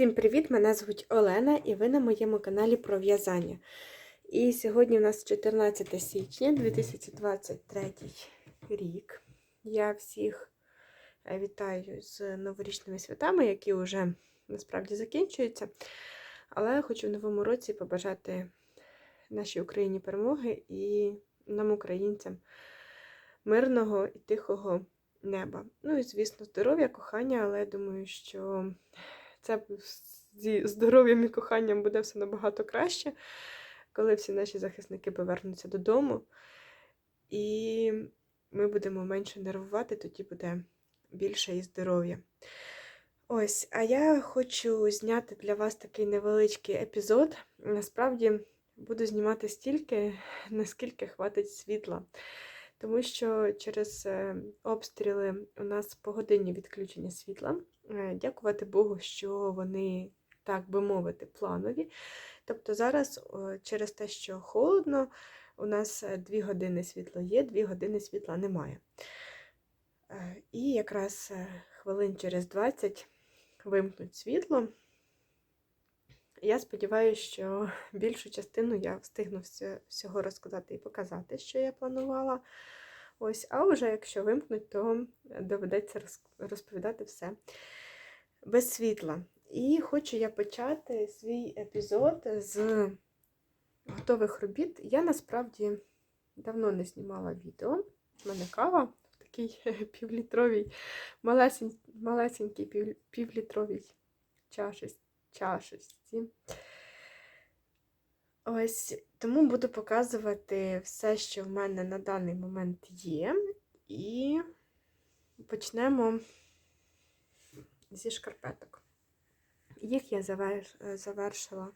Всім привіт! Мене звуть Олена і ви на моєму каналі про в'язання. І сьогодні у нас 14 січня 2023 рік. Я всіх е, вітаю з новорічними святами, які вже насправді закінчуються. Але хочу в новому році побажати нашій Україні перемоги і нам, українцям, мирного і тихого неба. Ну і, звісно, здоров'я, кохання, але я думаю, що це зі здоров'ям і коханням буде все набагато краще, коли всі наші захисники повернуться додому. І ми будемо менше нервувати, тоді буде більше і здоров'я. Ось, а я хочу зняти для вас такий невеличкий епізод. Насправді буду знімати стільки, наскільки хватить світла. Тому що через е, обстріли у нас погодинні відключення світла. Е, Дякувати Богу, що вони, так би мовити, планові. Тобто зараз, через те, що холодно, у нас 2 години світла є, 2 години світла немає. Е, І якраз хвилин через 20 вимкнуть світло. Я сподіваюся, що більшу частину я встигну всього розказати і показати, що я планувала. Ось, А вже якщо вимкнуть, то доведеться розповідати все без світла. І хочу я почати свій епізод з готових робіт. Я насправді давно не знімала відео. У мене кава в такій півлітровій, малесенькій півлітровій чаші чашечці. Ось, тому буду показувати все, що в мене на даний момент є. І почнемо зі шкарпеток. Їх я завершила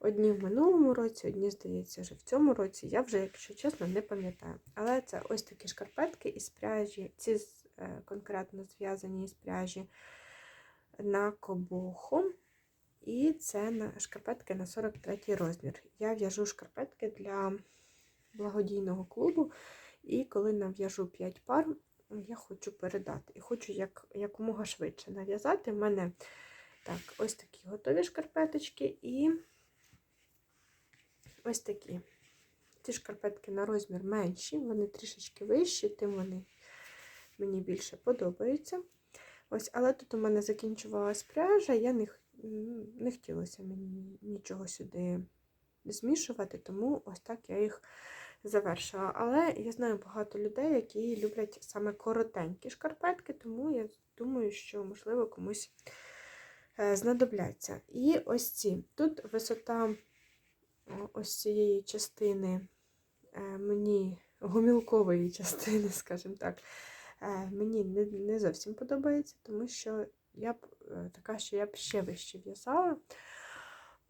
одні в минулому році, одні, здається, вже в цьому році. Я вже, якщо чесно, не пам'ятаю. Але це ось такі шкарпетки із пряжі, ці е, конкретно зв'язані із пряжі на кобуху. І це на шкарпетки на 43 розмір. Я в'яжу шкарпетки для благодійного клубу, і коли нав'яжу 5 пар, я хочу передати. І хочу як, якомога швидше нав'язати. У мене так, ось такі готові шкарпеточки і ось такі. Ці шкарпетки на розмір менші, вони трішечки вищі, тим вони мені більше подобаються. Ось, Але тут у мене закінчувалась пряжа, я не не хотілося мені нічого сюди змішувати, тому ось так я їх завершила. Але я знаю багато людей, які люблять саме коротенькі шкарпетки, тому я думаю, що, можливо, комусь е, знадобляться. І ось ці. Тут висота ось цієї частини е, мені гомілкової частини, скажімо так, е, мені не, зовсім подобається, тому що я б така, що я б ще вище в'язала.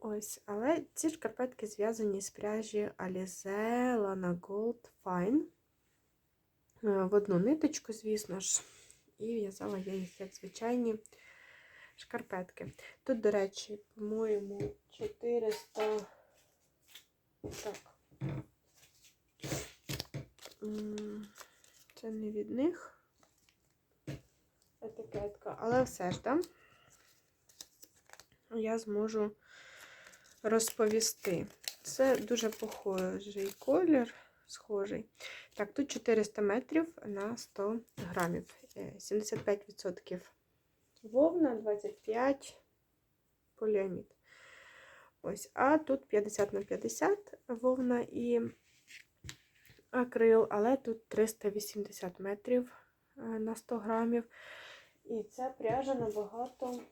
Ось, Але ці шкарпетки зв'язані з пряжі Alize Lana Gold Fine. Е, в одну ниточку, звісно ж, і в'язала я їх як звичайні шкарпетки. Тут, до речі, по-моєму, 400. Так. Це не від них етикетка, але все ж там я зможу розповісти. Це дуже похожий колір, схожий. Так, тут 400 метрів на 100 грамів. 75% е, вовна, 25 поліамід. Ось, а тут 50 на 50 вовна і акрил, але тут 380 метрів е, на 100 грамів. І ця пряжа набагато,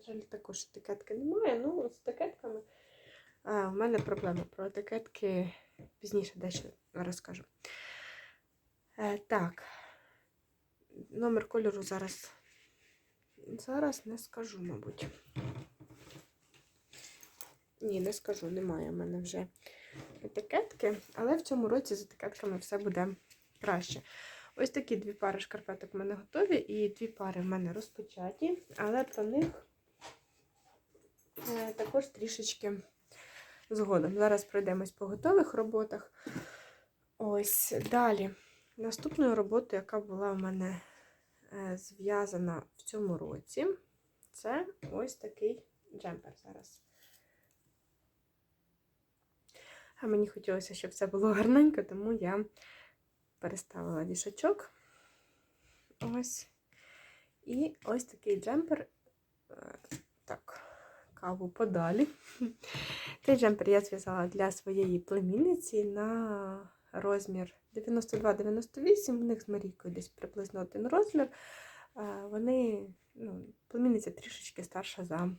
на жаль, також етикетки немає. Ну, з етикетками а, в мене проблема про етикетки пізніше дещо розкажу. Е, Так, номер кольору зараз. Зараз не скажу, мабуть. Ні, не скажу, немає в мене вже етикетки, але в цьому році з етикетками все буде краще. Ось такі дві пари шкарпеток в мене готові, і дві пари в мене розпочаті, але про них е, також трішечки згодом. Зараз пройдемось по готових роботах. Ось далі. Наступною роботою, яка була в мене е, зв'язана в цьому році, це ось такий джемпер зараз. А мені хотілося, щоб все було гарненько, тому я переставила вішачок. Ось. І ось такий джемпер. е, Так, каву подалі. Цей джемпер я зв'язала для своєї племінниці на розмір 92-98. У них з Марійкою десь приблизно один розмір. Вони, ну, племінниця трішечки старша за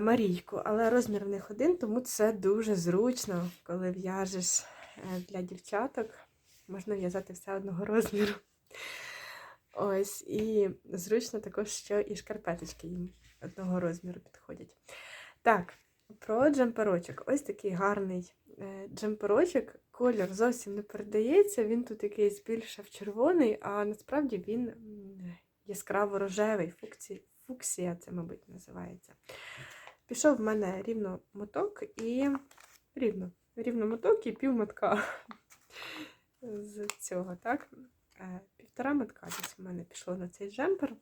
Марійку, але розмір в них один, тому це дуже зручно, коли в'яжеш е, для дівчаток. Можна в'язати все одного розміру. Ось, і зручно також, що і шкарпеточки їм одного розміру підходять. Так, про джемперочок. Ось такий гарний е, джемперочок. Колір зовсім не передається. Він тут якийсь більше в червоний, а насправді він яскраво рожевий. Фуксі... Фуксія це, мабуть, називається. Пішов в мене рівно моток і рівно, рівно моток і пів мотка з цього, так? Е, Півтора мотка десь у мене пішло на цей джемпер.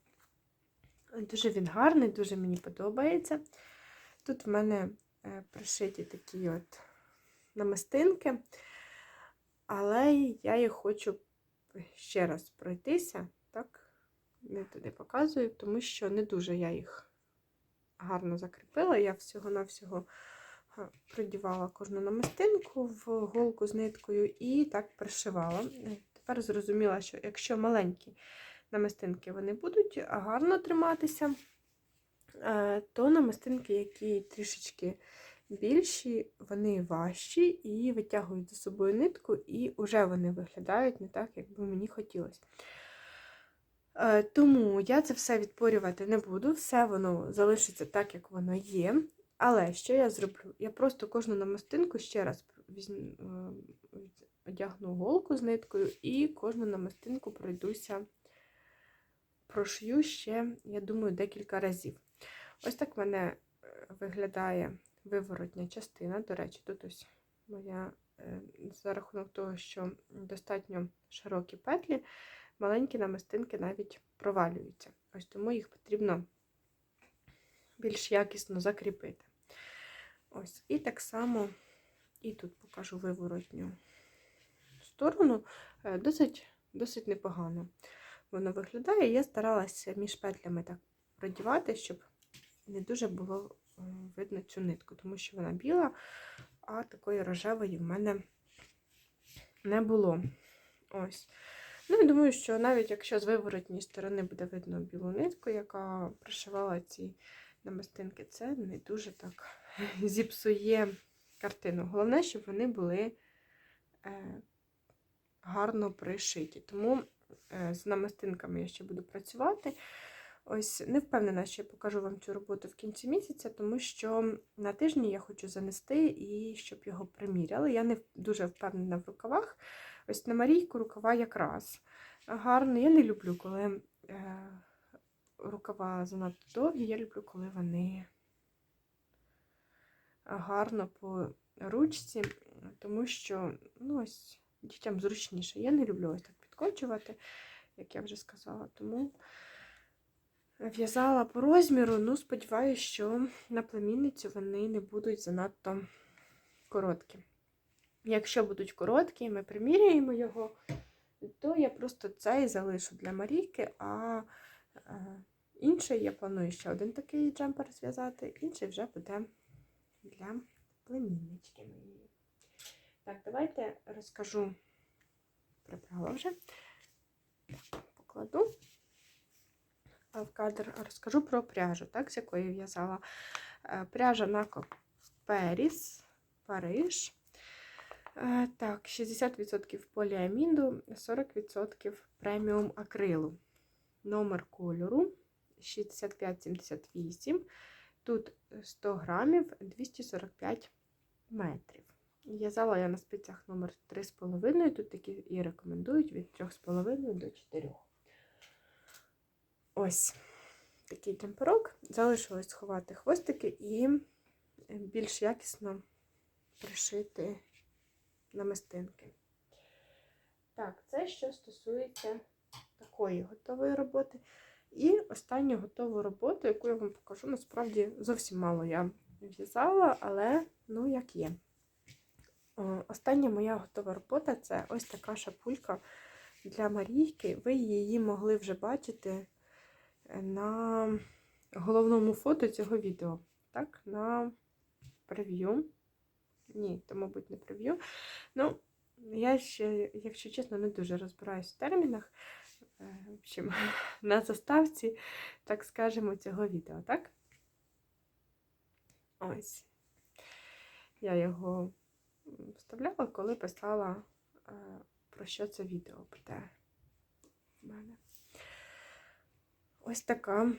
Дуже він гарний, дуже мені подобається. Тут в мене е, пришиті такі от намистинки, але я їх хочу ще раз пройтися, так, не туди показую, тому що не дуже я їх гарно закріпила. Я всього-навсього е, продівала кожну намистинку в голку з ниткою і так пришивала. Е, Тепер зрозуміла, що якщо маленькі намистинки вони будуть гарно триматися, е, то намистинки, які трішечки більші, вони важчі і витягують за собою нитку, і вже вони виглядають не так, як би мені хотілося. Е, Тому я це все відпорювати не буду, все воно залишиться так, як воно є. Але що я зроблю? Я просто кожну намистинку ще раз е, одягну голку з ниткою і кожну намистинку пройдуся, прошью ще, я думаю, декілька разів. Ось так в мене е, виглядає виворотня частина. До речі, тут ось моя, е, за рахунок того, що достатньо широкі петлі, маленькі намистинки навіть провалюються. Ось тому їх потрібно більш якісно закріпити. Ось, і так само, і тут покажу виворотню сторону, е, досить, досить непогано воно виглядає. Я старалася між петлями так продівати, щоб не дуже було видно цю нитку, тому що вона біла, а такої рожевої в мене не було. Ось. Ну, і думаю, що навіть якщо з виворотній сторони буде видно білу нитку, яка пришивала ці намистинки, це не дуже так зіпсує картину. Головне, щоб вони були е, гарно пришиті. Тому з намистинками я ще буду працювати. Ось не впевнена, що я покажу вам цю роботу в кінці місяця, тому що на тижні я хочу занести і щоб його приміряли. Я не дуже впевнена в рукавах. Ось на Марійку рукава якраз гарно. Я не люблю, коли е, рукава занадто довгі. Я люблю, коли вони гарно по ручці, тому що ну, ось, дітям зручніше. Я не люблю ось так підкочувати, як я вже сказала. Тому в'язала по розміру, ну, сподіваюся, що на племінницю вони не будуть занадто короткі. Якщо будуть короткі, ми приміряємо його, то я просто цей залишу для Марійки, а е, інший я планую ще один такий джемпер зв'язати, інший вже буде для племіннички моєї. Так, давайте розкажу, прибрала вже, покладу а в кадр, розкажу про пряжу, так, з якої в'язала. Е, Пряжа на Періс, Париж. Е, Так, 60% поліаміду, 40% преміум акрилу. Номер кольору 6578. Тут 100 грамів 245 метрів. В'язала я на спицях номер 3,5. Тут такі і рекомендують від 3,5 до 4. Ось такий темперок. Залишилось сховати хвостики і більш якісно пришити намистинки. Так, це що стосується такої готової роботи. І останню готову роботу, яку я вам покажу, насправді зовсім мало я в'язала, але ну як є. О, Остання моя готова робота це ось така шапулька для Марійки. Ви її могли вже бачити на головному фото цього відео. Так, на прев'ю. Ні, то, мабуть, не прев'ю. Ну, я ще, якщо чесно, не дуже розбираюсь в термінах. Е, В общем, на заставці, так скажемо, цього відео, так? Ось. Я його вставляла, коли писала, е, про що це відео буде в мене. Ось така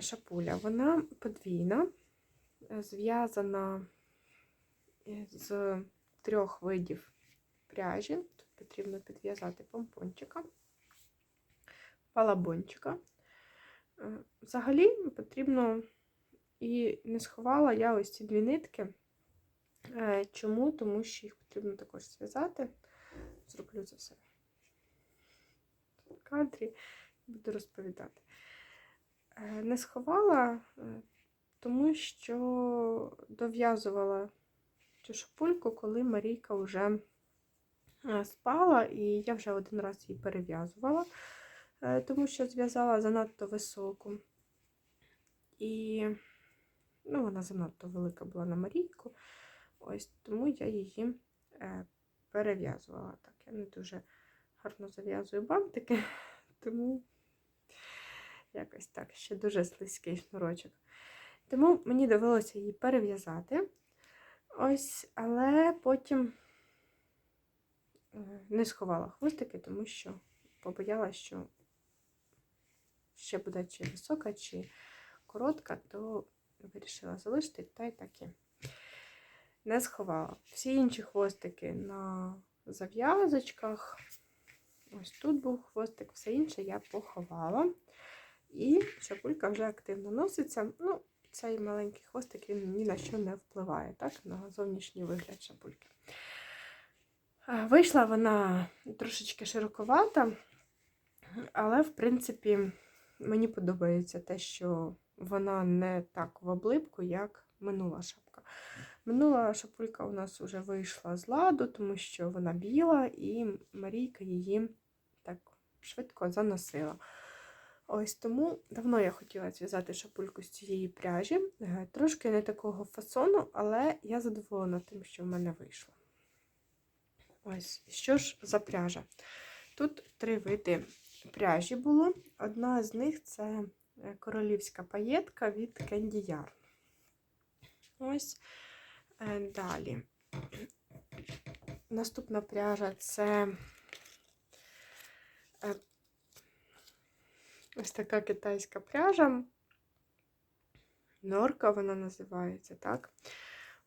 шапуля. Вона подвійна, е, зв'язана з трьох видів пряжі. Тут потрібно підв'язати помпончика, палабончика. Е, Взагалі потрібно і не сховала я ось ці дві нитки. Е, Чому? Тому що їх потрібно також зв'язати. Зроблю це все в кадрі буду розповідати. Е, Не сховала, е, тому що дов'язувала цю шапульку, коли Марійка вже спала, і я вже один раз її перев'язувала, тому що зв'язала занадто високу. І ну, вона занадто велика була на Марійку. Ось тому я її е, перев'язувала. Так, я не дуже гарно зав'язую бантики, тому якось так, ще дуже слизький шнурочок. Тому мені довелося її перев'язати. Ось, але потім е, не сховала хвостики, тому що побоялася, що ще буде чи висока, чи коротка, то вирішила залишити та й таке. Не сховала. Всі інші хвостики на зав'язочках. Ось тут був хвостик, все інше я поховала. І шапулька вже активно носиться. Ну, цей маленький хвостик він ні на що не впливає, так, на зовнішній вигляд шапульки. Вийшла вона трошечки широковата, але, в принципі, мені подобається те, що вона не так в облипку, як минула шапка. Минула шапулька у нас вже вийшла з ладу, тому що вона біла, і Марійка її так швидко заносила. Ось тому давно я хотіла зв'язати шапульку з цієї пряжі. Е, Трошки не такого фасону, але я задоволена тим, що в мене вийшло. Ось, що ж за пряжа? Тут три види пряжі було. Одна з них це е, королівська паєтка від Candy Yarn. Ось далі. Наступна пряжа це е, ось така китайська пряжа. Норка вона називається, так?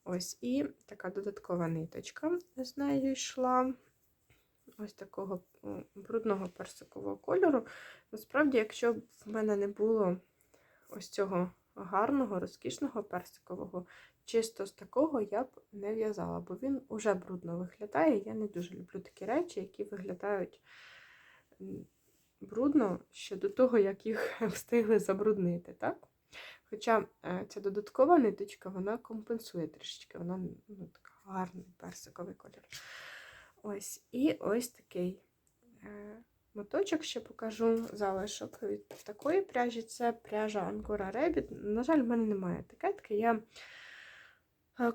Ось і така додаткова ниточка з нею йшла. Ось такого брудного персикового кольору. Насправді, якщо б в мене не було ось цього гарного, розкішного персикового, чисто з такого я б не в'язала, бо він уже брудно виглядає. Я не дуже люблю такі речі, які виглядають брудно ще до того, як їх встигли забруднити. так? Хоча е, ця додаткова ниточка, вона компенсує трішечки, вона ну, така гарний персиковий колір. Ось, і ось такий е, моточок ще покажу залишок від такої пряжі. Це пряжа Angora Rabbit. На жаль, в мене немає етикетки. Я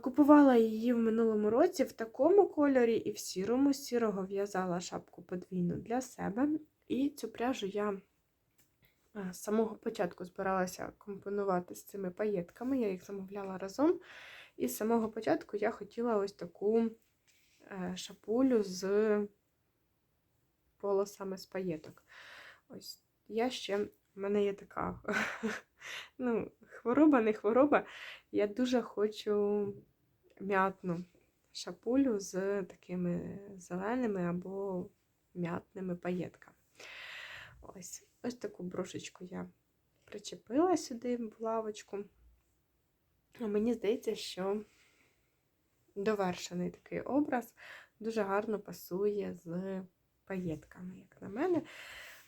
купувала її в минулому році в такому кольорі і в сірому. Сірого в'язала шапку подвійну для себе. І цю пряжу я з самого початку збиралася компонувати з цими паєтками. Я їх замовляла разом. І з самого початку я хотіла ось таку е, шапулю з полосами з паєток. Ось я ще, в мене є така ну, хвороба, не хвороба. Я дуже хочу м'ятну шапулю з такими зеленими або м'ятними паєтками. Ось. Ось таку брошечку я причепила сюди в лавочку. Мені здається, що довершений такий образ дуже гарно пасує з паєтками, як на мене.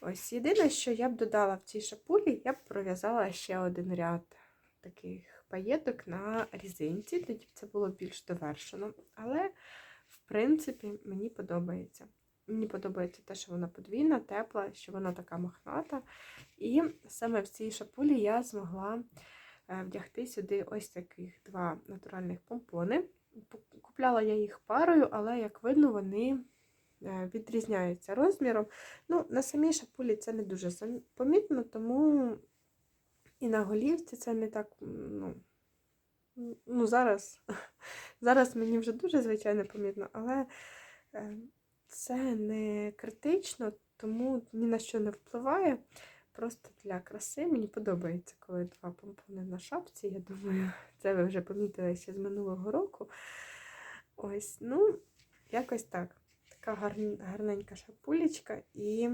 Ось єдине, що я б додала в цій шапулі, я б пров'язала ще один ряд таких паєток на різинці, тоді б це було більш довершено. Але, в принципі, мені подобається. Мені подобається те, що вона подвійна, тепла, що вона така мохната. І саме в цій шапулі я змогла е, вдягти сюди ось таких два натуральних помпони. Купляла я їх парою, але, як видно, вони е, відрізняються розміром. Ну, На самій шапулі це не дуже помітно, тому і на голівці це не так. ну, Ну, зараз, зараз мені вже дуже звичайно помітно, але е, це не критично, тому ні на що не впливає. Просто для краси мені подобається, коли два помпони на шапці. Я думаю, це ви вже помітили ще з минулого року. Ось, ну, якось так. Така гарненька шапулечка і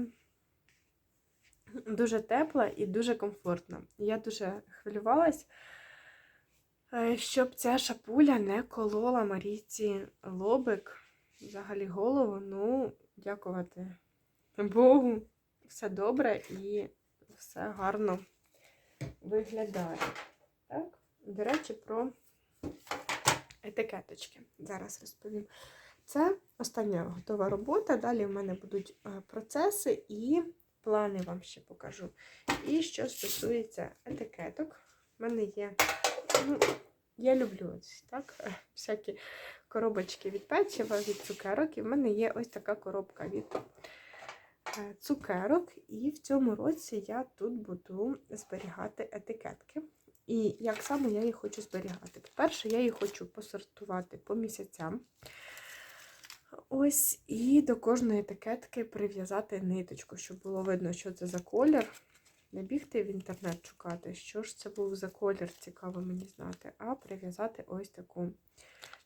дуже тепла і дуже комфортна. Я дуже хвилювалась, е, щоб ця шапуля не колола Марійці лобик, взагалі голову. Ну, дякувати Богу, все добре і все гарно виглядає. Так? До речі, про етикеточки. Зараз розповім. Це остання готова робота. Далі в мене будуть е, процеси і плани вам ще покажу. І що стосується етикеток, в мене є. Ну, я люблю ось так, всякі коробочки від печива, від цукерок. І в мене є ось така коробка від е, цукерок. І в цьому році я тут буду зберігати етикетки. І як саме я їх хочу зберігати? По-перше, я їх хочу посортувати по місяцям. Ось, і до кожної етикетки прив'язати ниточку, щоб було видно, що це за колір. Не бігти в інтернет шукати, що ж це був за колір, цікаво мені знати, а прив'язати ось таку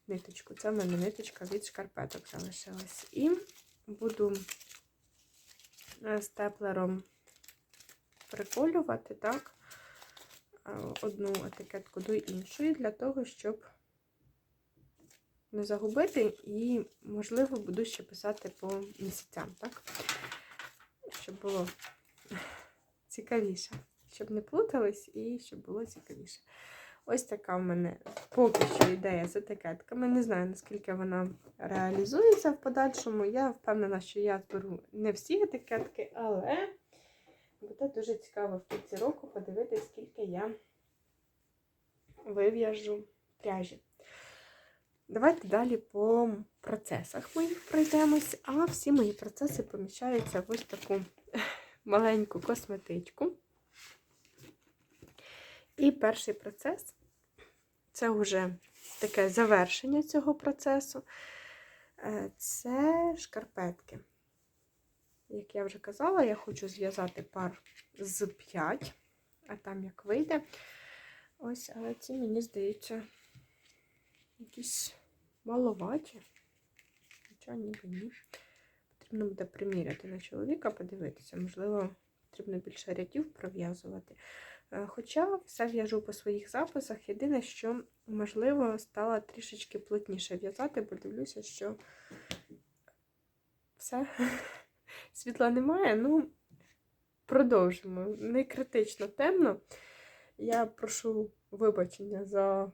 ниточку. Це в мене ниточка від шкарпеток залишилась. І буду е, степлером приколювати, так, е, одну етикетку до іншої, для того, щоб не загубити, і, можливо, буду ще писати по місяцям, так? Щоб було цікавіше. Щоб не плутались і щоб було цікавіше. Ось така в мене поки що ідея з етикетками. Не знаю, наскільки вона реалізується в подальшому. Я впевнена, що я зберу не всі етикетки, але буде дуже цікаво в кінці року подивитися, скільки я вив'яжу пряжі. Давайте далі по процесах моїх пройдемось, а всі мої процеси поміщаються в ось таку маленьку косметичку. І перший процес це вже таке завершення цього процесу. Е, Це шкарпетки. Як я вже казала, я хочу зв'язати пар з 5, а там як вийде. Ось, але ці, мені здається, якісь маловаті. Хоча ніби ні. Потрібно буде приміряти на чоловіка, подивитися. Можливо, потрібно більше рядів пров'язувати. Е, Хоча все в'яжу по своїх записах. Єдине, що, можливо, стала трішечки плотніше в'язати, бо дивлюся, що все, світла немає. Ну, продовжимо. Не критично темно. Я прошу вибачення за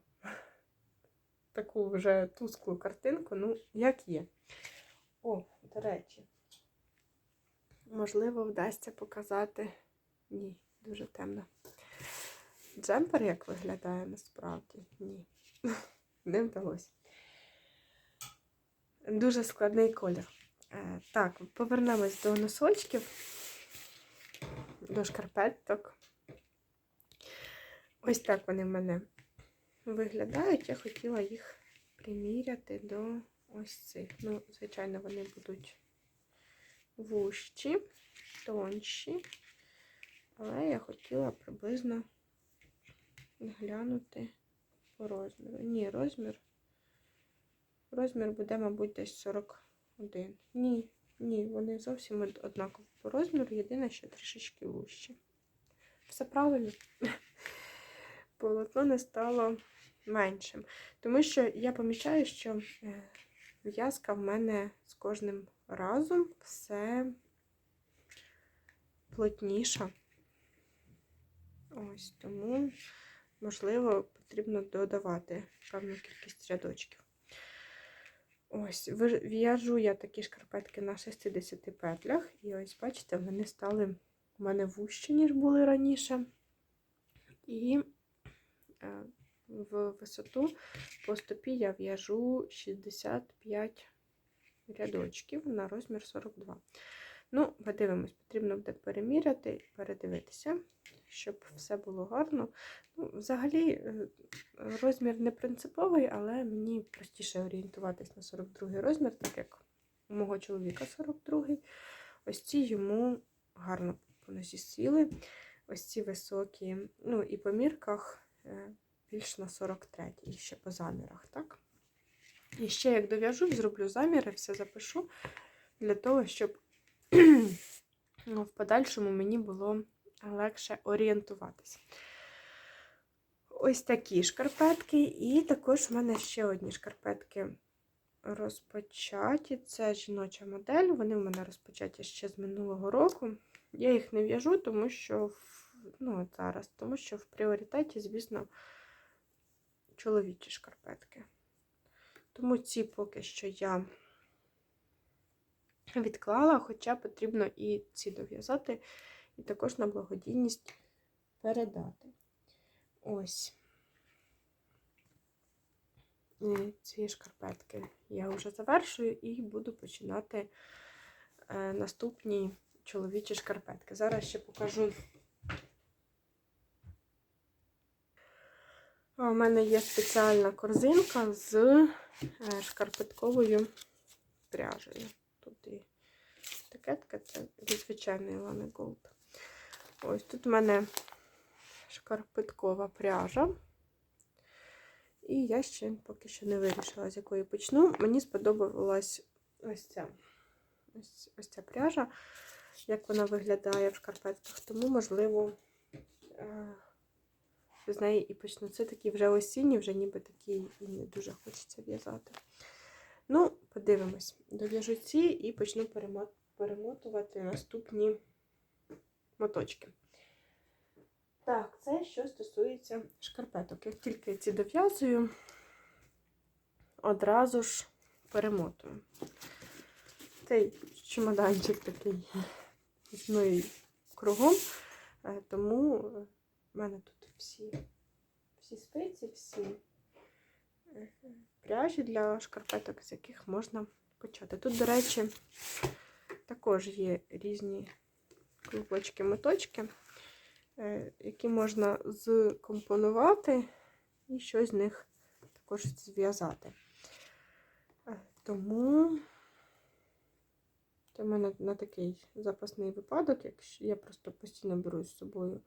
таку вже тусклу картинку, ну, як є. О, до речі, можливо, вдасться показати. Ні, дуже темно. Джемпер як виглядає насправді? Ні. Не вдалося. Дуже складний колір. Е, Так, повернемось до носочків, до шкарпеток. Ось так вони в мене виглядають. Я хотіла їх приміряти до ось цих. Ну, звичайно, вони будуть вужчі, тонші. Але я хотіла приблизно глянути по розміру. Ні, розмір. Розмір буде, мабуть, десь 41. Ні, ні, вони зовсім од- однакові по розміру, єдине, що трішечки вужчі. Все правильно. Полотно не стало меншим. Тому що я помічаю, що е, в'язка в мене з кожним разом все плотніша. Ось тому, можливо, потрібно додавати певну кількість рядочків. Ось, в'яжу я такі шкарпетки на 60 петлях. І ось, бачите, вони стали у мене вужчі, ніж були раніше. І в висоту по стопі я в'яжу 65 рядочків на розмір 42. Ну, подивимось, потрібно буде переміряти, передивитися, щоб все було гарно. Ну, взагалі, е, розмір не принциповий, але мені простіше орієнтуватись на 42 розмір, так як у мого чоловіка 42. Ось ці йому гарно по сіли. Ось ці високі, ну і по мірках е, більш на 43, і ще по замірах, так? І ще як дов'яжу, зроблю заміри, все запишу для того, щоб ну, в подальшому мені було легше орієнтуватися. Ось такі шкарпетки, і також в мене ще одні шкарпетки розпочаті. Це жіноча модель. Вони в мене розпочаті ще з минулого року. Я їх не в'яжу, тому що в, ну, от зараз, тому що в пріоритеті, звісно, чоловічі шкарпетки. Тому ці поки що я відклала, хоча потрібно і ці дов'язати, і також на благодійність передати. Ось. Ці шкарпетки я вже завершую і буду починати е, наступні чоловічі шкарпетки. Зараз ще покажу. У мене є спеціальна корзинка з е, шкарпетковою пряжею. Тут і етикетка, це від звичайної Лани. Ось тут у мене шкарпеткова пряжа. І я ще поки що не вирішила, з якої почну. Мені сподобалась ось ця ось, ось ця пряжа, як вона виглядає в шкарпетках. Тому, можливо, е, з неї і почну. Це такі вже осінні, вже ніби такі і не дуже хочеться в'язати. Ну, подивимось. Дов'яжу ці і почну перемотувати наступні моточки. Так, це що стосується шкарпеток. Як тільки ці дов'язую, одразу ж перемотую. Цей чемоданчик такий з мною кругом, е, тому в мене тут всі, всі спиці, всі пряжі для шкарпеток, з яких можна почати. Тут, до речі, також є різні клубочки-моточки, е, які можна зкомпонувати і щось з них також зв'язати. Е, Тому це в мене на такий запасний випадок, якщо я просто постійно беру з собою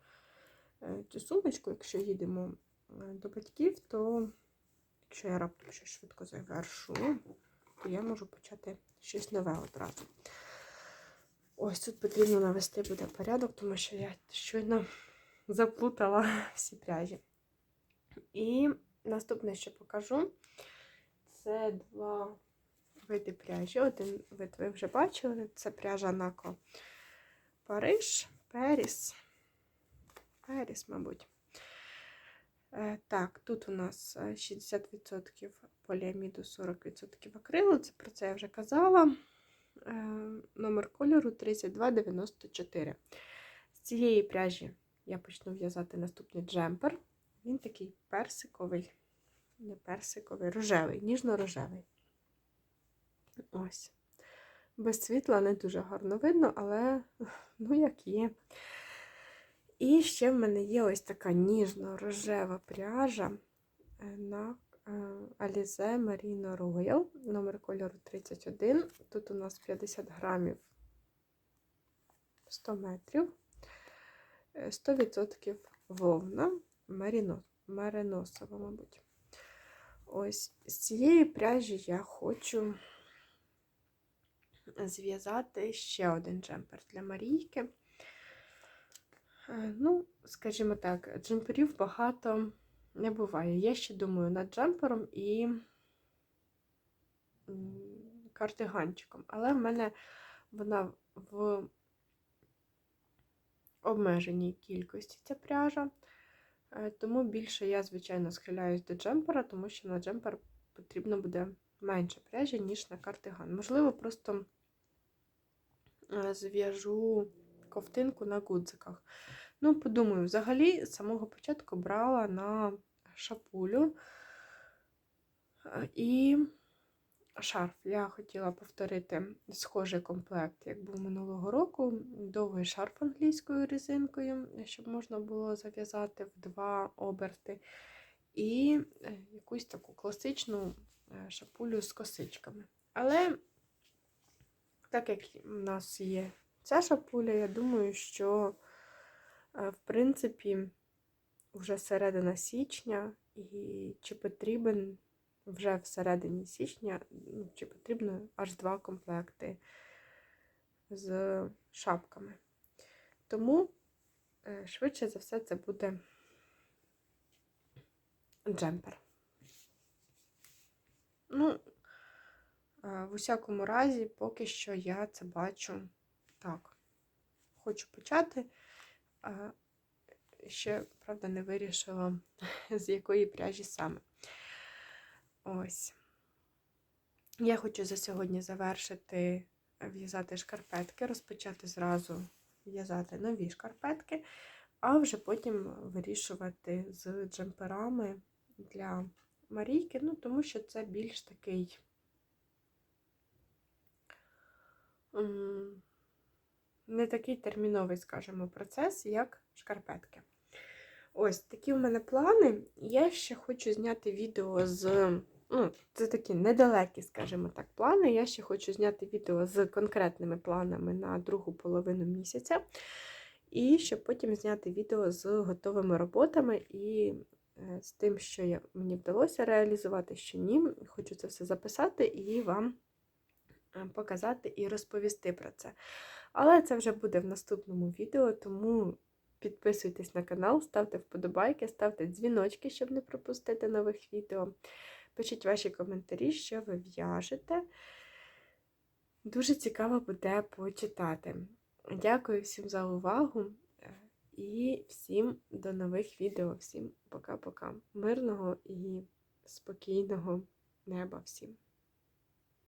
цю сумочку, якщо їдемо е, до батьків, то якщо я раптом щось швидко завершу, то я можу почати щось нове одразу. Ось тут потрібно навести буде порядок, тому що я щойно заплутала всі пряжі. І наступне, що покажу, це два види пряжі. Один вид ви вже бачили, це пряжа Нако Париж, Періс. Періс, мабуть. Е, Так, тут у нас е, 60% поліаміду, 40% акрилу. Це про це я вже казала. Е, Номер кольору 3294. З цієї пряжі я почну в'язати наступний джемпер. Він такий персиковий, не персиковий, рожевий, ніжно-рожевий. Ось. Без світла не дуже гарно видно, але ну як є. І ще в мене є ось така ніжно-рожева пряжа е, на е, Alize Merino Royal, номер кольору 31. Тут у нас 50 грамів 100 метрів, Е, 100% вовна, меріно, мериносова, мабуть. Ось з цієї пряжі я хочу зв'язати ще один джемпер для Марійки. Е, Ну, скажімо так, джемперів багато не буває. Я ще думаю над джемпером і м, кардиганчиком. Але в мене вона в обмеженій кількості ця пряжа. Е, Тому більше я, звичайно, схиляюсь до джемпера, тому що на джемпер потрібно буде менше пряжі, ніж на кардиган. Можливо, просто е, зв'яжу ковтинку на гудзиках. Ну, подумаю, взагалі, з самого початку брала на шапулю е, і шарф. Я хотіла повторити схожий комплект, як був минулого року. Довгий шарф англійською резинкою, щоб можна було зав'язати в два оберти. І е, якусь таку класичну е, шапулю з косичками. Але, так як в нас є ця шапуля, я думаю, що, е, в принципі, вже середина січня, і чи потрібен вже всередині січня, ну, чи потрібно аж два комплекти з шапками. Тому, е, швидше за все, це буде джемпер. Ну, е, в усякому разі, поки що я це бачу так. Хочу почати. Ще, правда, не вирішила, з якої пряжі саме. Ось. Я хочу за сьогодні завершити в'язати шкарпетки, розпочати зразу в'язати нові шкарпетки, а вже потім вирішувати з джемперами для Марійки, ну, тому що це більш такий не такий терміновий, скажімо, процес, як шкарпетки. Ось такі в мене плани. Я ще хочу зняти відео з. Ну, це такі недалекі, скажімо так, плани. Я ще хочу зняти відео з конкретними планами на другу половину місяця. І щоб потім зняти відео з готовими роботами і е, з тим, що я, мені вдалося реалізувати, що ні. Хочу це все записати і вам е, показати і розповісти про це. Але це вже буде в наступному відео, тому підписуйтесь на канал, ставте вподобайки, ставте дзвіночки, щоб не пропустити нових відео. Пишіть ваші коментарі, що ви в'яжете. Дуже цікаво буде почитати. Дякую всім за увагу е, і всім до нових відео. Всім пока-пока. Мирного і спокійного неба всім!